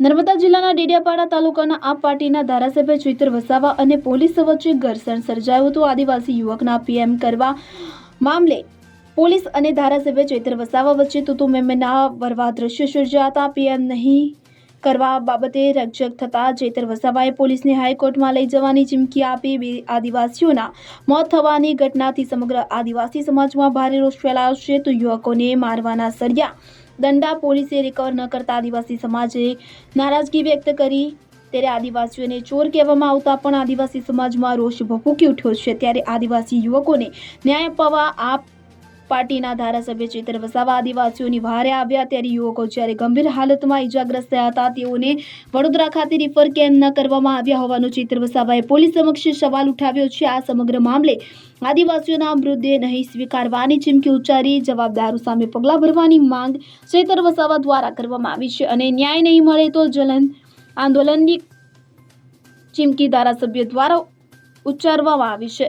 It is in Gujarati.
નર્મદા જિલ્લાના ડેડિયાપાડા તાલુકાના આપ પાર્ટીના ધારાસભ્ય ચિત્ર વસાવા અને પોલીસ વચ્ચે ઘર્ષણ સર્જાયું હતું. આદિવાસી યુવકના પીએમ કરવા મામલે પોલીસ અને ધારાસભ્ય ચૈત્ર વસાવા વચ્ચે તુતુ મેમના વરવા દ્રશ્યો સર્જાતા પીએમ નહીં કરવા બાબતે રકઝક થતા ચૈત્ર વસાવાએ પોલીસને હાઈકોર્ટમાં લઈ જવાની ચીમકી આપી. બે આદિવાસીઓના મોત થવાની ઘટનાથી સમગ્ર આદિવાસી સમાજમાં ભારે રોષ ફેલાયો છે. તો યુવકોને મારવાના સળિયા દંડા પોલીસે રિકવર ન કરતા આદિવાસી સમાજે નારાજગી વ્યક્ત કરી. ત્યારે આદિવાસીઓને ચોર કહેવામાં આવતા પણ આદિવાસી સમાજમાં રોષ ભભૂકી ઉઠ્યો છે. ત્યારે આદિવાસી યુવકોને ન્યાય અપાવવા આપ પાર્ટીના ધારાસભ્ય ચેતર વસાવા આદિવાસીઓની વહારે આવ્યા ત્યારે યુવકો જ્યારે ગંભીર હાલતમાં ઇજાગ્રસ્ત થયા હતા, તેઓને વડોદરા ખાતે રિફર કેમ ન કરવામાં આવ્યા હોવાનો ચેતર વસાવાએ પોલીસ સમક્ષ સવાલ ઉઠાવ્યો છે. આ સમગ્ર મામલે આદિવાસીઓના મૃતદેહ નહીં સ્વીકારવાની ચીમકી ઉચ્ચારી જવાબદારો સામે પગલાં ભરવાની માંગ ચેતર વસાવા દ્વારા કરવામાં આવી છે અને ન્યાય નહીં મળે તો જલન આંદોલનની ચીમકી ધારાસભ્ય દ્વારા ઉચ્ચારવામાં આવી છે.